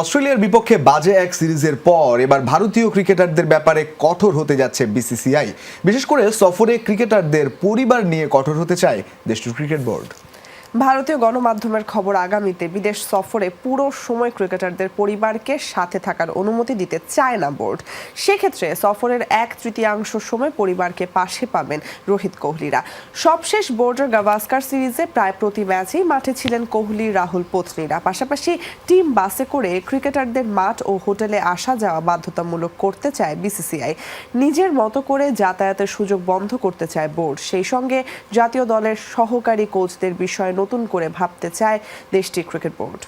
অস্ট্রেলিয়ার বিপক্ষে বাজে এক সিরিজের পর এবার ভারতীয় ক্রিকেটারদের ব্যাপারে কঠোর হতে যাচ্ছে বিসিসিআই। বিশেষ করে সফরে ক্রিকেটারদের পরিবার নিয়ে কঠোর হতে চায় দেশটির ক্রিকেট বোর্ড। ভারতীয় গণমাধ্যমের খবর আগামীতে বিদেশ সফরে পুরো সময় ক্রিকেটারদের পরিবারকে সাথে থাকার অনুমতি দিতে চায় না বোর্ড। সেক্ষেত্রে সফরের এক তৃতীয়াংশ সময় পরিবারকে পাশে পাবেন রোহিত কোহলিরা। সবশেষ বোর্ডের গাভাস্কার সিরিজে প্রায় প্রতি ম্যাচেই মাঠে ছিলেন কোহলি, রাহুল, পত্নীরা। পাশাপাশি টিম বাসে করে ক্রিকেটারদের মাঠ ও হোটেলে আসা যাওয়া বাধ্যতামূলক করতে চায় বিসিসিআই। নিজের মতো করে যাতায়াতের সুযোগ বন্ধ করতে চায় বোর্ড। সেই সঙ্গে জাতীয় দলের সহকারী কোচদের বিষয়ে নতুন করে ভাবতে চায় দেশটির ক্রিকেট বোর্ড।